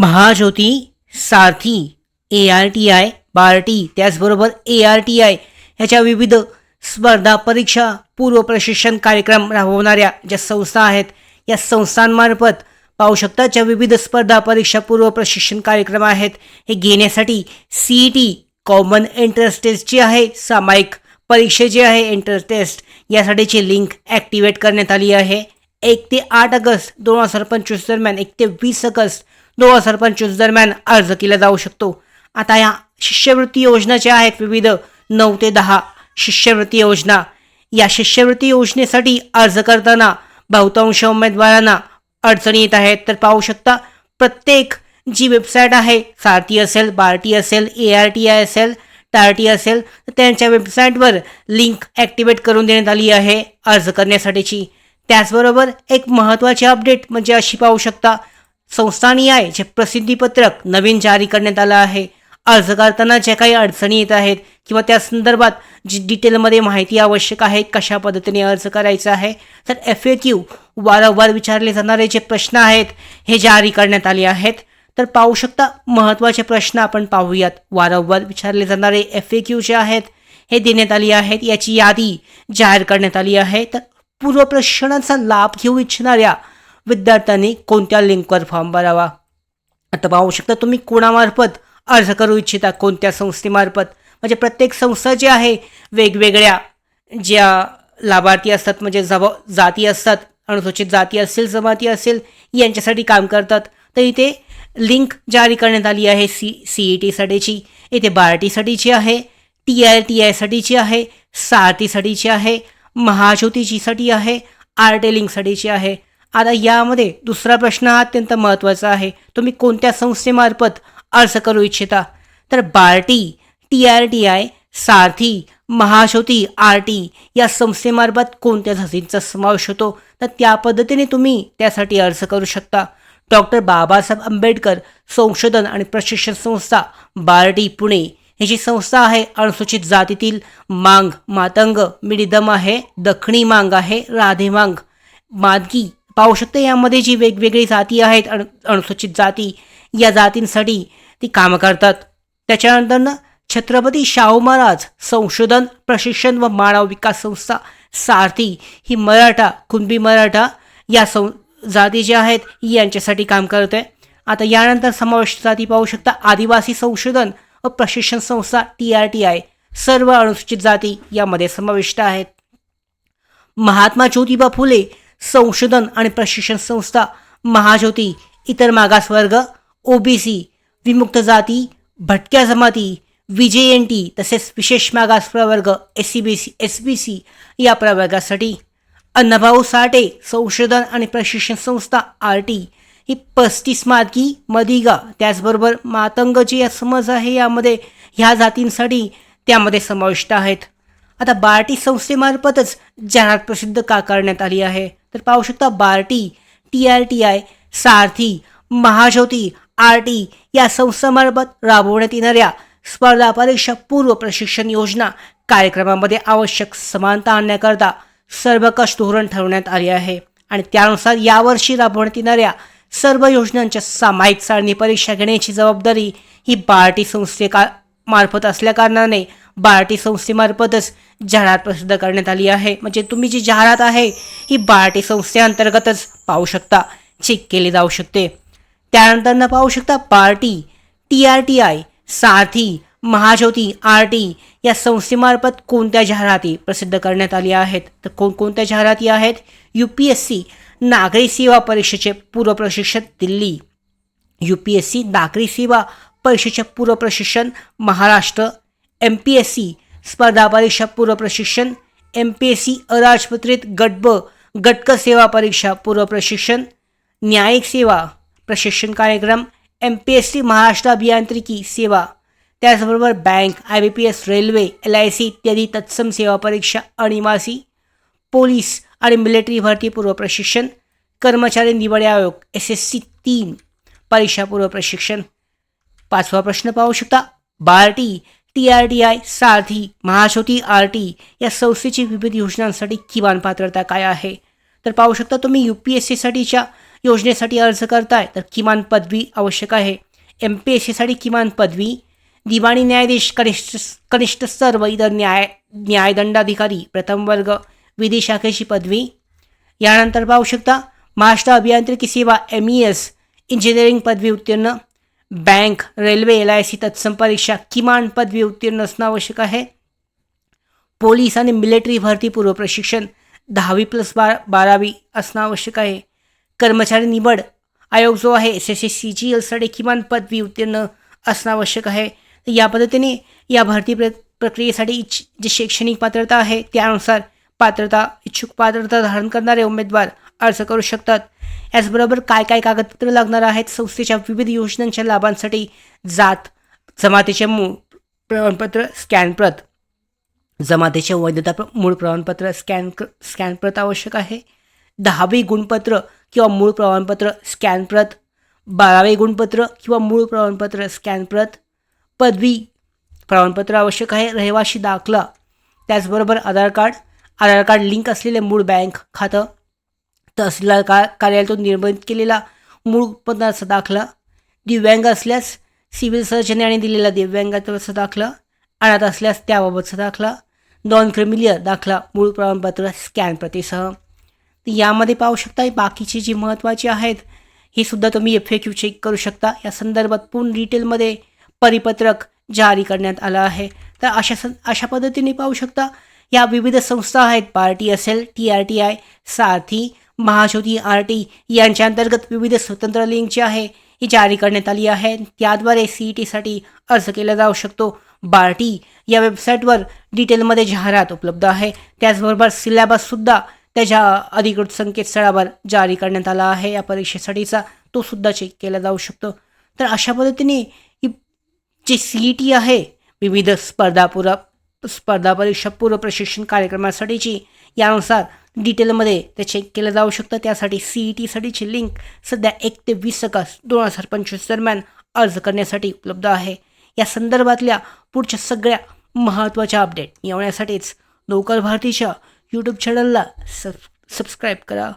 Mahajyoti Sarthi A R T I Barti त्याचबरोबर A R T I ह्याच्या विविध स्पर्धा परीक्षा पूर्व प्रशिक्षण कार्यक्रम राबवणाऱ्या ज्या संस्था आहेत या संस्थांमार्फत पाहू शकता ज्या विविध स्पर्धा परीक्षा पूर्व प्रशिक्षण कार्यक्रम आहेत हे घेण्यासाठी C E T common entrance test जी आहे सामायिक परीक्षा जी आहे एंट्रन्स टेस्ट यासाठीची लिंक ॲक्टिवेट करण्यात आली आहे. एक ते आठ ऑगस्ट दोन हजार पंचवीस दरम्यान एक ते वीस ऑगस्ट दोन हजार पंचवीस दरम्यान अर्ज केला जाऊ शकतो. आता या शिष्यवृत्ती योजना ज्या आहेत विविध नऊ ते दहा शिष्यवृत्ती योजना. या शिष्यवृत्ती योजनेसाठी अर्ज करताना बहुतांश उमेदवारांना अडचणी येत आहेत. तर पाहू शकता प्रत्येक जी वेबसाईट आहे सारथी असेल बार्टी असेल ए आर टी आय असेल टार्टी असेल तर त्यांच्या वेबसाईटवर लिंक ॲक्टिवेट करून देण्यात आली आहे अर्ज करण्यासाठीची. त्याचबरोबर एक महत्त्वाची अपडेट म्हणजे अशी पाहू शकता संस्थानी आहे जे प्रसिद्धीपत्रक नवीन जारी करण्यात आलं आहे. अर्ज करताना ज्या काही अडचणी येत आहेत किंवा त्या संदर्भात जी डिटेलमध्ये माहिती आवश्यक आहे कशा पद्धतीने अर्ज करायचा आहे तर एफ ए क्यू वारंवार विचारले जाणारे जे प्रश्न आहेत हे जारी करण्यात आले आहेत. तर पाहू शकता महत्त्वाचे प्रश्न आपण पाहूयात. वारंवार विचारले जाणारे एफ ए क्यू जे आहेत हे देण्यात आली आहेत. याची यादी जाहीर करण्यात आली आहे. तर पूर्व लाभ घेऊ इच्छिणाऱ्या विद्यार्थ्यांनी कोणत्या लिंकवर फॉर्म भरावा? आता पाहू शकता तुम्ही कोणामार्फत अर्ज करू इच्छिता कोणत्या संस्थेमार्फत? म्हणजे प्रत्येक संस्था जी आहे वेगवेगळ्या ज्या लाभार्थी असतात म्हणजे जब जाती असतात अनुसूचित जाती असतील जमाती असेल यांच्यासाठी काम करतात. तर इथे लिंक जारी करण्यात आली आहे सी सी ई टीसाठीची. इथे बारटीसाठीची आहे टी आय टी आयसाठीची आहे सारथीसाठीची आहे महाज्योतीजीसाठी आहे आर्टेलिंगसाठीची आहे. आता यामध्ये दुसरा प्रश्न हा अत्यंत महत्त्वाचा आहे. तुम्ही कोणत्या संस्थेमार्फत अर्ज करू इच्छिता? तर Barti T R T I Sarathi Mahajyoti R T या संस्थेमार्फत कोणत्या जातींचा समावेश होतो? तर त्या पद्धतीने तुम्ही त्यासाठी अर्ज करू शकता. डॉक्टर बाबासाहेब आंबेडकर संशोधन आणि प्रशिक्षण संस्था बार्टी पुणे. ही जी संस्था आहे अनुसूचित जातीतील. मांग मातंग मिडिदम आहे दखणी मांग आहे राधे मांग मादगी पाहू शकते यामध्ये जी वेगवेगळी जाती आहेत अण अनुसूचित जाती या जातींसाठी ती कामं करतात. त्याच्यानंतर छत्रपती शाहू महाराज संशोधन प्रशिक्षण व मानव विकास संस्था सारथी ही मराठा कुणबी मराठा या सं जाती ज्या आहेत यांच्यासाठी काम करत आहे. आता यानंतर समाविष्ट जाती पाहू शकता. आदिवासी संशोधन व प्रशिक्षण संस्था टी आर टी आय. सर्व अनुसूचित जाती यामध्ये समाविष्ट आहेत. महात्मा ज्योतिबा फुले संशोधन आणि प्रशिक्षण संस्था महाज्योती इतर मागासवर्ग ओबीसी विमुक्त जाती भटक्या जमाती विजे एन टी तसेच विशेष मागास प्रवर्ग S C B C S B C या प्रवर्गासाठी. अन्नभाऊ साठे संशोधन आणि प्रशिक्षण संस्था आर टी ही पस्तीस मार्की मदिगा त्याचबरोबर मातंग जी या समज आहे यामध्ये ह्या जातींसाठी त्यामध्ये समाविष्ट आहेत. आता बार्टी संस्थेमार्फतच जाहिरात प्रसिद्ध का करण्यात आली आहे. तर पाहू शकता Barti T R T I Sarathi Mahajyoti R T या संस्थामार्फत राबवण्यात येणाऱ्या स्पर्धा परीक्षा पूर्व प्रशिक्षण योजना कार्यक्रमामध्ये आवश्यक समानता आणण्याकरता सर्वकष धोरण ठरवण्यात आले आहे. आणि त्यानुसार यावर्षी राबवण्यात येणाऱ्या सर्व योजनांच्या सामायिक सारणी परीक्षा घेण्याची जबाबदारी ही बार्टी संस्थेका मार्फत असल्याकारणाने बार्टी संस्थेमार्फतच जाहिरात प्रसिद्ध करण्यात आली आहे. म्हणजे तुम्ही जी जाहिरात आहे ही बार्टी संस्थेअंतर्गतच पाहू शकता. चेक केली जाऊ शकते. त्यानंतर न पाहू शकता Barti T R T I Sarathi Mahajyoti R T या संस्थेमार्फत कोणत्या जाहिराती प्रसिद्ध करण्यात आल्या आहेत? तर कोणकोणत्या जाहिराती आहेत? यू पी एस सी नागरी सेवा परीक्षेचे पूर्व प्रशिक्षण Delhi. U P S C नागरी सेवा परीक्षेचे पूर्व प्रशिक्षण Maharashtra M P S C स्पर्धा परीक्षा पूर्व प्रशिक्षण एम पी एस सी अराजपत्रित गट ब गटक सेवा परीक्षा पूर्व प्रशिक्षण न्यायिक सेवा प्रशिक्षण कार्यक्रम M P S C Maharashtra अभियांत्रिकी सेवा त्याचबरोबर bank I B P S railway L I C इत्यादी तत्सम सेवा परीक्षा अनिवासी पोलीस आणि मिलिटरी भरती पूर्व प्रशिक्षण कर्मचारी निवड आयोग एस एस सी तीन परीक्षा पूर्व प्रशिक्षण. पाचवा प्रश्न पाहू शकता. Barti T R T I Sarathi Mahajyoti R T या संस्थेची विविध योजनांसाठी किमान पात्रता काय आहे? तर पाहू शकता तुम्ही यू पी एस सीसाठीच्या योजनेसाठी अर्ज करताय तर किमान पदवी आवश्यक आहे. एम पी एस सीसाठी किमान पदवी दिवाणी न्यायाधीश कनिष्ठ कनिष्ठ स्तर व इतर न्याय न्यायदंडाधिकारी प्रथम वर्ग विधी शाखेची पदवी. यानंतर पाहू शकता महाराष्ट्र अभियांत्रिकी सेवा एम ई एस इंजिनिअरिंग पदवी उत्तीर्ण bank railway L I C तत्सम परीक्षा किमान पदवी उत्तीर्ण असणं आवश्यक आहे. पोलीस आणि मिलिटरी भरती पूर्व प्रशिक्षण दहावी प्लस बारा बारावी असणं आवश्यक आहे. कर्मचारी निवड आयोग जो आहे S S S C G एलसाठी किमान पदवी उत्तीर्ण असणं आवश्यक आहे. या पद्धतीने या भरती प्र प्रक्रियेसाठी इच्छ जी शैक्षणिक पात्रता आहे त्यानुसार पात्रता इच्छुक पात्रता धारण करणारे उमेदवार अर्ज करू शकतात. याचबरोबर काय काय कागदपत्र लागणार आहेत? संस्थेच्या विविध योजनांच्या लाभांसाठी जात जमातीचे मूळ प्रमाणपत्र स्कॅन प्रत. जमातीचे वैधता प्र मूळ प्रमाणपत्र स्कॅन क स्कॅन प्रत आवश्यक आहे. दहावी गुणपत्र किंवा मूळ प्रमाणपत्र स्कॅन प्रत. बारावे गुणपत्र किंवा मूळ प्रमाणपत्र स्कॅन प्रत. पदवी प्रमाणपत्र आवश्यक आहे. रहिवाशी दाखला. त्याचबरोबर Aadhaar card. Aadhaar card link असलेले मूळ बँक खातं. तहसीलदार का कार्यालयातून निर्मित केलेला मूळ उत्पन्नाचा दाखला. दिव्यांग असल्यास सिव्हिल सर्जन यांनी दिलेला दिव्यांगाचा दाखला. अनाथ असल्यास त्याबाबतचा दाखला. नॉन क्रिमिलियर दाखला मूळ प्रमाणपत्र स्कॅन प्रतिसह. तर यामध्ये पाहू शकता बाकीचे जे जी महत्त्वाची आहेत हे सुद्धा तुम्ही एफ ए क्यू चेक करू शकता. या संदर्भात पूर्ण डिटेलमध्ये परिपत्रक जारी करण्यात आलं आहे. तर अशा सं अशा पद्धतीने पाहू शकता या विविध संस्था आहेत पार्टी असेल T R T I Sarathi Mahajyoti R T यांच्या अंतर्गत विविध स्वतंत्र लिंक जी आहे ही जारी करण्यात आली आहे. त्याद्वारे सी ई टीसाठी अर्ज केला जाऊ शकतो. बार्टी या वेबसाईटवर डिटेलमध्ये जाहिरात उपलब्ध आहे. त्याचबरोबर सिलॅबससुद्धा त्याच्या अधिकृत संकेतस्थळावर जारी करण्यात आला आहे. या परीक्षेसाठीचा तो सुद्धा चेक केला जाऊ शकतो. तर अशा पद्धतीने जी जे सी ई टी आहे विविध स्पर्धापूर स्पर्धा परीक्षा पूर्व प्रशिक्षण कार्यक्रमासाठीची यानुसार डिटेलमध्ये ते चेक केलं जाऊ शकतं. त्यासाठी सी ई टीसाठीची लिंक सध्या एक ते वीस ऑगस्ट दोन हजार पंचवीस दरम्यान अर्ज करण्यासाठी उपलब्ध आहे. या संदर्भातल्या पुढच्या सगळ्या महत्त्वाच्या अपडेट मिळवण्यासाठीच लोकल भारतीच्या यूट्यूब चॅनलला सब सबस्क्राईब करा.